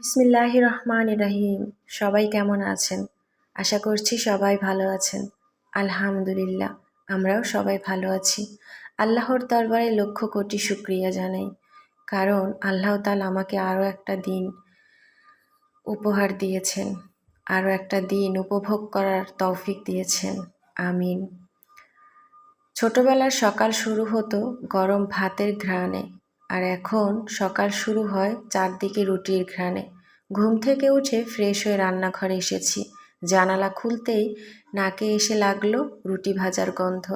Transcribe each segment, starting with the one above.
বিসমিল্লাহ রহমান রাহিম সবাই কেমন আছেন? আশা করছি সবাই ভালো আছেন। আলহামদুলিল্লাহ, আমরাও সবাই ভালো আছি। আল্লাহর দরবারে লক্ষ কোটি শুক্রিয়া জানাই। কারণ আল্লাহ তাল আমাকে আরও একটা দিন উপহার দিয়েছেন, আরও একটা দিন উপভোগ করার তৌফিক দিয়েছেন। আমিন। ছোটবেলার সকাল শুরু হতো গরম ভাতের ঘ্রাণে। আর এখন সকাল শুরু হয় চারদিকে রুটির ঘ্রাণে। ঘুম থেকে উঠে ফ্রেশ হয়ে রান্নাঘরে এসেছি। জানালা খুলতেই নাকে এসে লাগল রুটি ভাজার গন্ধ।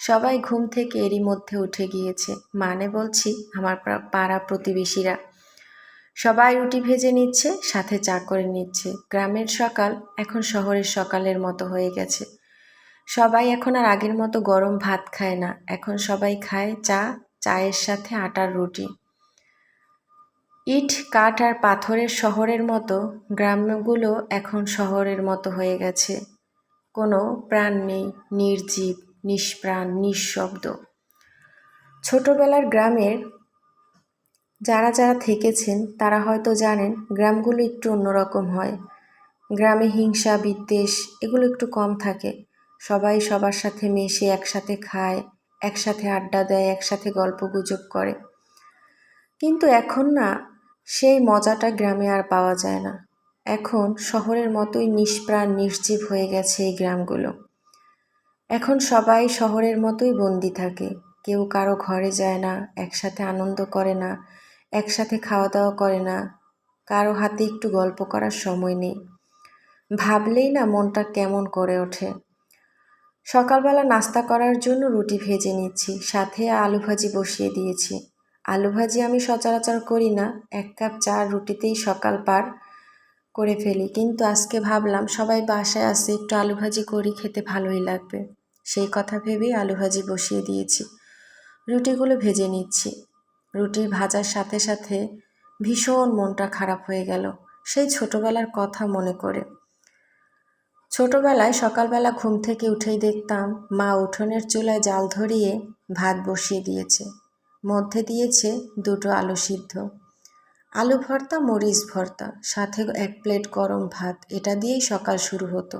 সবাই ঘুম থেকে এরই মধ্যে উঠে গিয়েছে। মানে বলছি, আমার পাড়া প্রতিবেশীরা। সবাই রুটি ভেজে নিচ্ছে, সাথে চা করে নিচ্ছে। গ্রামের সকাল এখন শহরের সকালের মতো হয়ে গেছে। সবাই এখন আর আগের মতো গরম ভাত খায় না। এখন সবাই খায় চা চায়ের সাথে আটার রুটি। ইট, কাঠ আর পাথরের শহরের মতো গ্রামগুলো এখন শহরের মতো হয়ে গেছে। কোনো প্রাণ নেই, নির্জীব, নিষ্প্রাণ, নিঃশব্দ। ছোটবেলার গ্রামের যারা যারা থেকেছেন, তারা হয়তো জানেন গ্রামগুলো একটু অন্যরকম হয়। গ্রামে হিংসা, বিদ্বেষ, এগুলো একটু কম থাকে। সবাই সবার সাথে মেশে একসাথে খায় একসাথে আড্ডা দেয়, একসাথে গল্প গুজব করে। কিন্তু এখন না, সেই মজাটা গ্রামে আর পাওয়া যায় না। এখন শহরের মতোই নিষ্প্রাণ, নির্জীব হয়ে গেছে এই গ্রামগুলো। এখন সবাই শহরের মতোই বন্দি থাকে। কেউ কারও ঘরে যায় না, একসাথে আনন্দ করে না, একসাথে খাওয়া দাওয়া করে না, কারও হাতে একটু গল্প করার সময় নেই। ভাবলেই না মনটা কেমন করে ওঠে। সকালবেলা নাস্তা করার জন্য রুটি ভেজে নিচ্ছি, সাথে আলু ভাজি বসিয়ে দিয়েছি। আলু ভাজি আমি সচরাচর করি না, এক কাপ চা রুটিতেই সকাল পার করে ফেলি। কিন্তু আজকে ভাবলাম সবাই বাসায় আসে, একটু আলু ভাজি করি, খেতে ভালোই লাগবে। সেই কথা ভেবেই আলু ভাজি বসিয়ে দিয়েছি। রুটিগুলো ভেজে নিচ্ছি। রুটি ভাজার সাথে সাথে ভীষণ মনটা খারাপ হয়ে গেল। সেই ছোটবেলার কথা মনে করে। ছোটবেলায় সকালবেলা ঘুম থেকে উঠেই দেখতাম, মা উঠোনের চুলায় জাল ধরিয়ে ভাত বসিয়ে দিয়েছে। মধ্যে দিয়েছে দুটো আলু সিদ্ধ। আলু ভর্তা, মরিচ ভর্তা, সাথে এক প্লেট গরম ভাত। এটা দিয়েই সকাল শুরু হতো।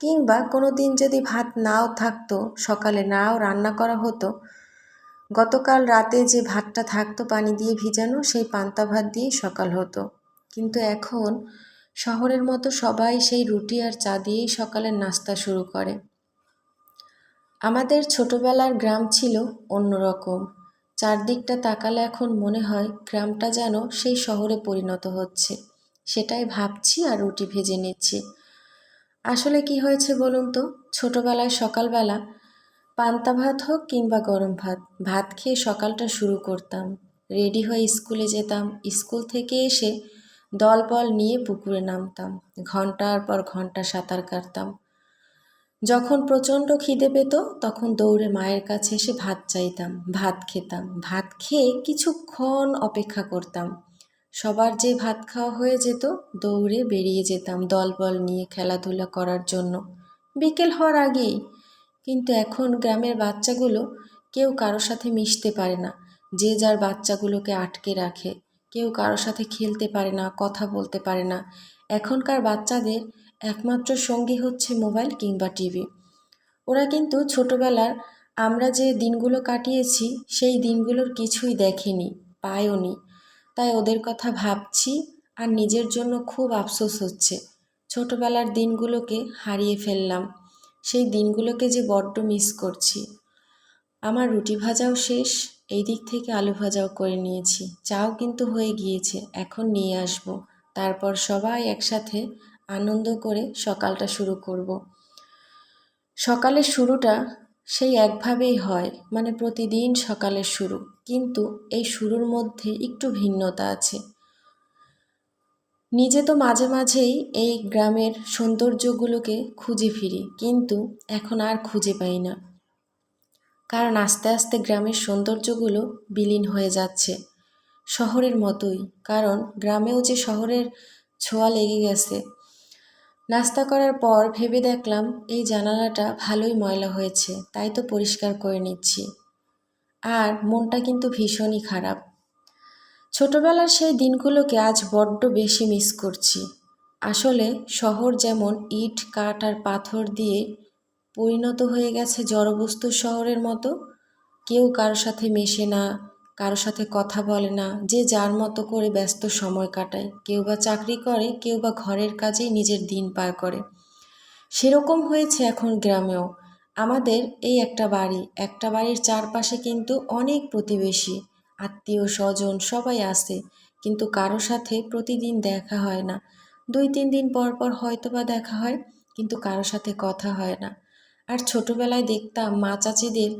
কিংবা কোনো দিন যদি ভাত নাও থাকতো, সকালে নাও রান্না করা হতো, গতকাল রাতে যে ভাতটা থাকতো পানি দিয়ে ভিজানো, সেই পান্তা ভাত দিয়েই সকাল হতো। কিন্তু এখন শহরের মতো সবাই সেই রুটি আর চা দিয়েই সকালের নাস্তা শুরু করে। আমাদের ছোটবেলার গ্রাম ছিল অন্যরকম। চারদিকটা তাকালে এখন মনে হয় গ্রামটা যেন সেই শহরে পরিণত হচ্ছে। সেটাই ভাবছি আর রুটি ভেজে নিচ্ছি। আসলে কি হয়েছে বলুন তো? ছোটোবেলায় সকালবেলা পান্তা ভাত হোক কিংবা গরম ভাত ভাত খেয়ে সকালটা শুরু করতাম। রেডি হয়ে স্কুলে যেতাম। স্কুল থেকে এসে দল বল নিয়ে পুকুরে নামতাম ঘণ্টার পর ঘণ্টা সাঁতার কাটতাম। যখন প্রচণ্ড খিদে পেত, তখন দৌড়ে মায়ের কাছে এসে ভাত চাইতাম, ভাত খেতাম। ভাত খেয়ে কিছুক্ষণ অপেক্ষা করতাম। সবার যে ভাত খাওয়া হয়ে যেত, দৌড়ে বেরিয়ে যেতাম দলবল নিয়ে খেলাধুলা করার জন্য। বিকেল হওয়ার আগেই। কিন্তু এখন গ্রামের বাচ্চাগুলো কেউ কারোর সাথে মিশতে পারে না, যে যার বাচ্চাগুলোকে আটকে রাখে। কেউ কারোর সাথে খেলতে পারে না, কথা বলতে পারে না। এখনকার বাচ্চাদের একমাত্র সঙ্গী হচ্ছে মোবাইল কিংবা টিভি। ওরা কিন্তু ছোটোবেলার আমরা যে দিনগুলো কাটিয়েছি, সেই দিনগুলোর কিছুই দেখেনি পায়ওনি তাই ওদের কথা ভাবছি আর নিজের জন্য খুব আফসোস হচ্ছে। ছোটোবেলার দিনগুলোকে হারিয়ে ফেললাম, সেই দিনগুলোকে যে বড্ড মিস করছি। আমার রুটি ভাজাও শেষ এই দিক থেকে আলু ভাজাও করে নিয়েছি। চাও কিন্তু হয়ে গিয়েছে, এখন নিয়ে আসব। তারপর সবাই একসাথে আনন্দ করে সকালটা শুরু করব। সকালের শুরুটা সেই একভাবেই হয় মানে প্রতিদিন সকালের শুরু। কিন্তু এই শুরুর মধ্যে একটু ভিন্নতা আছে। নিজে তো মাঝে মাঝেই এই গ্রামের সৌন্দর্যগুলোকে খুঁজে ফিরি, কিন্তু এখন আর খুঁজে পাই না। কারণ আস্তে আস্তে গ্রামের সৌন্দর্যগুলো বিলীন হয়ে যাচ্ছে। শহরের মতোই, কারণ গ্রামেও যে শহরের ছোঁয়া লেগে গেছে। নাস্তা করার পর ভেবে দেখলাম, এই জানালাটা ভালোই ময়লা হয়েছে, তাই তো পরিষ্কার করে নিচ্ছি। আর মনটা কিন্তু ভীষণই খারাপ। ছোটবেলার সেই দিনগুলোকে আজ বড্ড বেশি মিস করছি। আসলে শহর যেমন ইট, কাঠ আর পাথর দিয়ে পরিণত হয়ে গেছে জড়বস্তুর শহরের মতো। কেউ কারোর সাথে মেশে না কারোর সাথে কথা বলে না, যে যার মতো করে ব্যস্ত সময় কাটায়। কেউ বা চাকরি করে, কেউ বা ঘরের কাজেই নিজের দিন পার করে। সেরকম হয়েছে এখন গ্রামেও। আমাদের এই একটা বাড়ি, একটা বাড়ির চারপাশে কিন্তু অনেক প্রতিবেশী, আত্মীয় স্বজন সবাই আসে কিন্তু কারও সাথে প্রতিদিন দেখা হয় না। দুই, তিন দিন পর পর হয়তো বা দেখা হয়, কিন্তু কারও সাথে কথা হয় না। আর ছোটবেলায় দেখতাম মা চাচিদের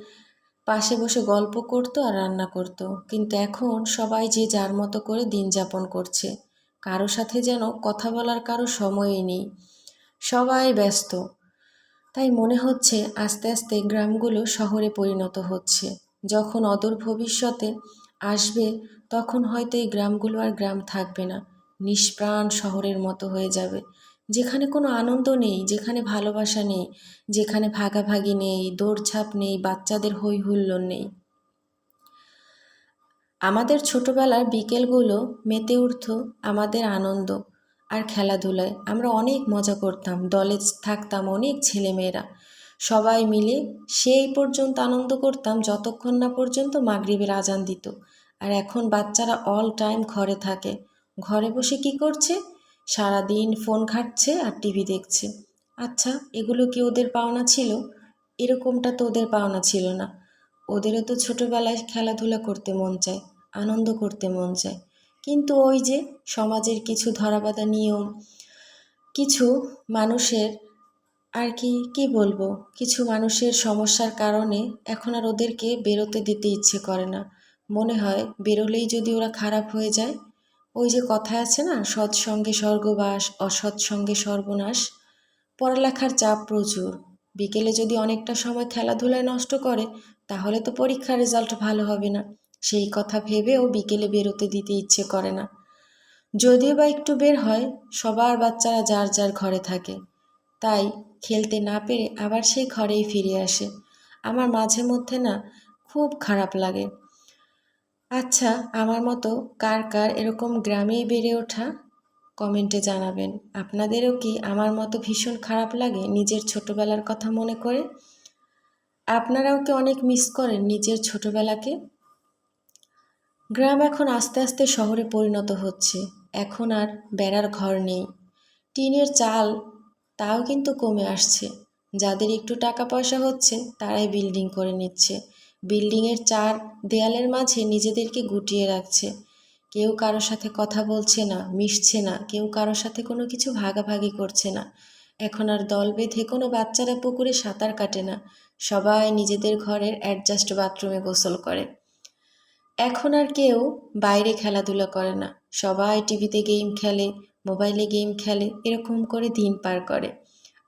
পাশে বসে গল্প করতো আর রান্না করতো। কিন্তু এখন সবাই যে যার মতো করে দিন যাপন করছে, কারও সাথে যেন কথা বলার কারও সময়ই নেই। সবাই ব্যস্ত। তাই মনে হচ্ছে আস্তে আস্তে গ্রামগুলো শহরে পরিণত হচ্ছে। যখন অদূর ভবিষ্যতে আসবে, তখন হয়তো এই গ্রামগুলো আর গ্রাম থাকবে না। নিষ্প্রাণ শহরের মতো হয়ে যাবে। যেখানে কোনো আনন্দ নেই, যেখানে ভালোবাসা নেই, যেখানে ভাগাভাগি নেই, দৌড়ঝাঁপ নেই, বাচ্চাদের হই হুল্লোড় নেই। আমাদের ছোটবেলার বিকেলগুলো মেতে উঠত আমাদের আনন্দ আর খেলাধুলায়। আমরা অনেক মজা করতাম, দলে থাকতাম অনেক ছেলেমেয়েরা। সবাই মিলে সেই পর্যন্ত আনন্দ করতাম যতক্ষণ না পর্যন্ত মাগরিবের আজান দিত। আর এখন বাচ্চারা অল টাইম ঘরে থাকে। ঘরে বসে কি করছে? সারাদিন ফোন ঘাটছে আর টিভি দেখছে। আচ্ছা এগুলো কি ওদের পাওনা ছিল? এরকমটা তো ওদের পাওনা ছিল না। ওদেরও তো ছোটোবেলায় খেলাধুলা করতে মন চায়, আনন্দ করতে মন চায়। কিন্তু ওই যে সমাজের কিছু ধরাবাধা নিয়ম, কিছু মানুষের আর কি কি বলব? কিছু মানুষের সমস্যার কারণে এখন আর ওদেরকে বেরোতে দিতে ইচ্ছে করে না। মনে হয় বেরোলেই যদি ওরা খারাপ হয়ে যায় ওই যে কথা আছে না সৎসঙ্গে স্বর্গবাস অসৎসঙ্গে সর্বনাশ। পড়ালেখার চাপ প্রচুর। বিকেলে যদি অনেকটা সময় খেলাধুলায় নষ্ট করে, তাহলে তো পরীক্ষার রেজাল্ট ভালো হবে না। সেই কথা ভেবেও বিকেলে বেরোতে দিতে ইচ্ছে করে না। যদিও বা একটু বের হয়, সবার বাচ্চারা যার যার ঘরে থাকে। তাই খেলতে না পেরে আবার সেই ঘরেই ফিরে আসে। আমার মাঝে মধ্যে না, খুব খারাপ লাগে। আচ্ছা আমার মতো কার কার এরকম গ্রামেই বেড়ে ওঠা? কমেন্টে জানাবেন। আপনাদেরও কি আমার মতো ভীষণ খারাপ লাগে নিজের ছোটবেলার কথা মনে করে? আপনারাও কি অনেক মিস করেন নিজের ছোটবেলাকে? গ্রাম এখন আস্তে আস্তে শহরে পরিণত হচ্ছে। এখন আর বেড়ার ঘর নেই। টিনের চাল তাও কিন্তু কমে আসছে। যাদের একটু টাকা পয়সা হচ্ছে, তারাই বিল্ডিং করে নিচ্ছে। বিল্ডিংয়ের চার দেয়ালের মাঝে নিজেদেরকে গুটিয়ে রাখছে। কেউ কারোর সাথে কথা বলছে না, মিশছে না, কেউ কারোর সাথে কোনো কিছু ভাগাভাগি করছে না। এখন আর দল বেঁধে কোনো বাচ্চারা পুকুরে সাঁতার কাটে না, সবাই নিজেদের ঘরের অ্যাডজাস্ট বাথরুমে গোসল করে। এখন আর কেউ বাইরে খেলাধুলা করে না, সবাই টিভিতে গেম খেলে, মোবাইলে গেম খেলে, এরকম করে দিন পার করে।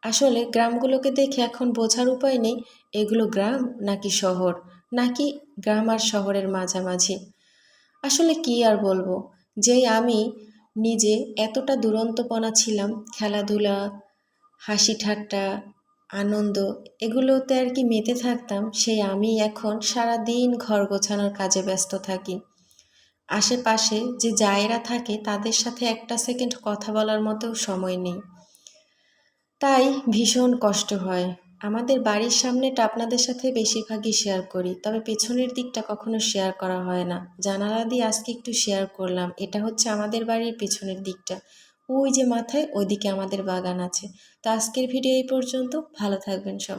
আসলে গ্রামগুলোকে দেখে এখন বোঝার উপায় নেই, এগুলো গ্রাম নাকি শহর? নাকি গ্রাম আর শহরের মাঝামাঝি? আসলে কি আর বলব? যে আমি নিজে এতটা দুরন্তপনা ছিলাম, খেলাধুলা হাসি ঠাট্টা আনন্দ, এগুলোতে আর কি মেতে থাকতাম, সেই আমি এখন সারা দিন ঘর গোছানোর কাজে ব্যস্ত থাকি। আশেপাশে যে জায়েরা থাকে, তাদের সাথে একটা সেকেন্ড কথা বলার মতো সময় নেই। তাই ভীষণ কষ্ট হয়। আমাদের বাড়ির সামনেটা আপনাদের সাথে বেশিরভাগই শেয়ার করি, তবে পেছনের দিকটা কখনো শেয়ার করা হয় না। জানালা দিয়ে আজকে একটু শেয়ার করলাম, এটা হচ্ছে আমাদের বাড়ির পেছনের দিকটা। ওই যে মাথায়, ওইদিকে আমাদের বাগান আছে। তো আজকের ভিডিও এই পর্যন্ত, ভালো থাকবেন সব